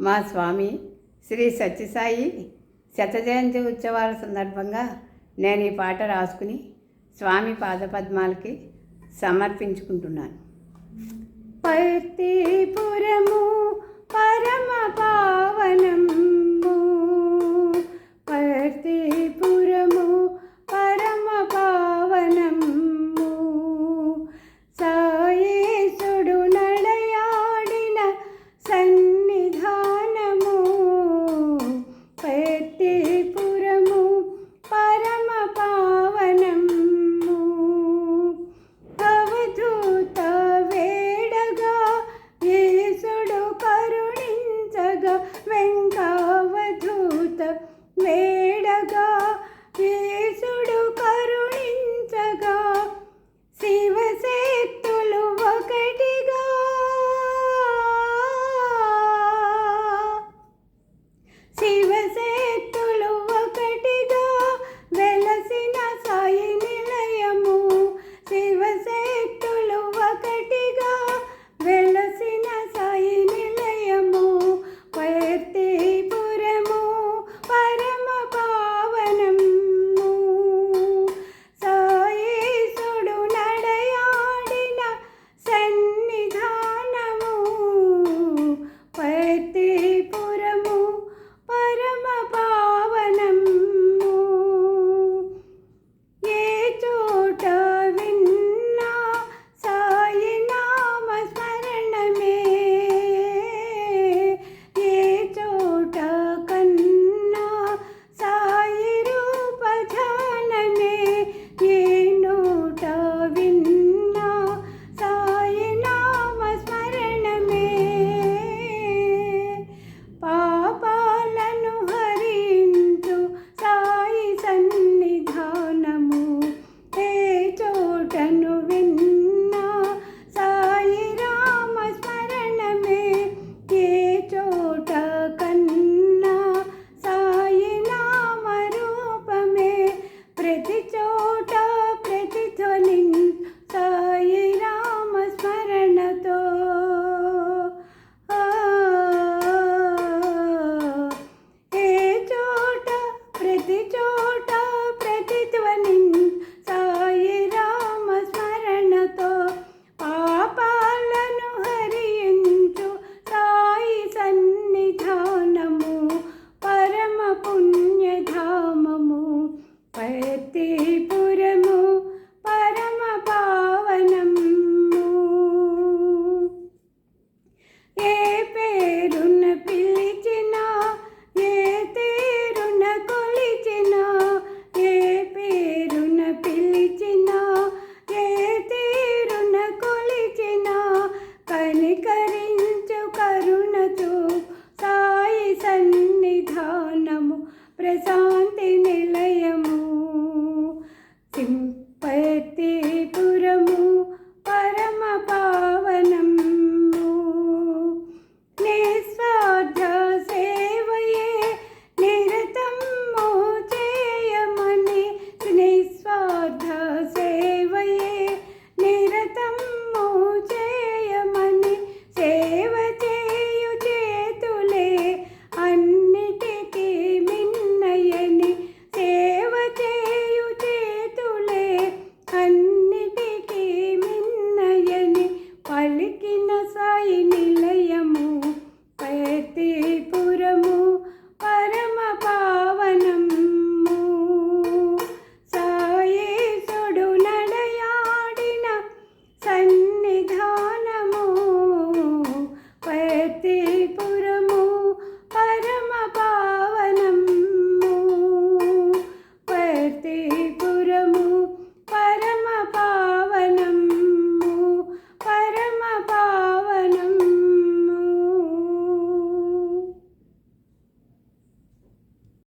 మా స్వామి శ్రీ సత్యసాయి శతజయంతి ఉత్సవాల సందర్భంగా నేను ఈ పాట రాసుకుని స్వామి పాదపద్మాలకి సమర్పించుకుంటున్నాను. పతిపురము పరమ పావనం regresamos.